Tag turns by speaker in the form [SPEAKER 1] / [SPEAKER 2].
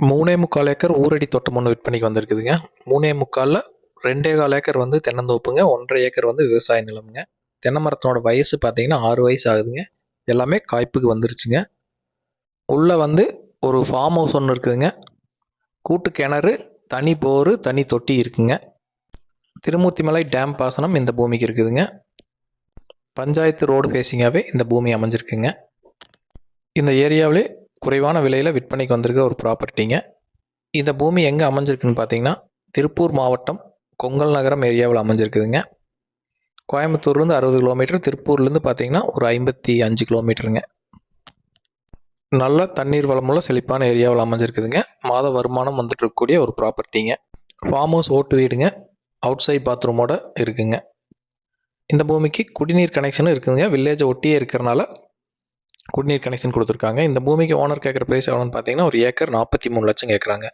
[SPEAKER 1] மூணே முக்கால் ஏக்கர் ஊரடி தோட்டம் ஒன்று விற்பனைக்கு வந்திருக்குதுங்க. மூணே முக்காலில் ரெண்டே கால் ஏக்கர் வந்து தென்னந்தோப்புங்க. ஒன்றரை ஏக்கர் வந்து விவசாய நிலமுங்க. தென்னை மரத்தோட வயசு பார்த்தீங்கன்னா ஆறு வயசு ஆகுதுங்க. எல்லாமே காய்ப்புக்கு வந்துருச்சுங்க. உள்ளே வந்து ஒரு ஃபார்ம் ஹவுஸ் ஒன்று இருக்குதுங்க. கூட்டு கிணறு தனி போரு தனி தொட்டி இருக்குங்க. திருமூர்த்திமலை டேம் பாசனம் இந்த பூமிக்கு இருக்குதுங்க. பஞ்சாயத்து ரோடு ஃபேஸிங்காகவே இந்த பூமி அமைஞ்சிருக்குங்க. இந்த ஏரியாவிலே குறைவான விலையில் விற்பனைக்கு வந்திருக்க ஒரு ப்ராப்பர்ட்டிங்க இந்த பூமி எங்கே அமைஞ்சிருக்குன்னு பார்த்தீங்கன்னா திருப்பூர் மாவட்டம் கொங்கல் நகரம் ஏரியாவில் அமைஞ்சிருக்குதுங்க. கோயம்புத்தூர்லேருந்து அறுபது கிலோமீட்டர் திருப்பூர்லேருந்து பார்த்தீங்கன்னா ஒரு ஐம்பத்தி அஞ்சு கிலோமீட்டருங்க நல்ல தண்ணீர் வளமுள்ள செழிப்பான ஏரியாவில் அமைஞ்சிருக்குதுங்க. மாத வருமானம் வந்துட்டு இருக்கக்கூடிய ஒரு ப்ராப்பர்ட்டிங்க ஃபார்ம் ஹவுஸ் ஓட்டு வீடுங்க. அவுட் சைட் பாத்ரூமோட இருக்குங்க. இந்த பூமிக்கு குடிநீர் கனெக்ஷனும் இருக்குதுங்க. வில்லேஜை ஒட்டியே இருக்கிறனால குடிநீர் கனெக்ஷன் கொடுத்துருக்காங்க. இந்த பூமிக்கு ஓனர் கேட்குற ப்ரைஸ் எவ்வளோன்னு பார்த்தீங்கன்னா ஒரு ஏக்கர் நாற்பத்தி மூணு லட்சம் கேட்குறாங்க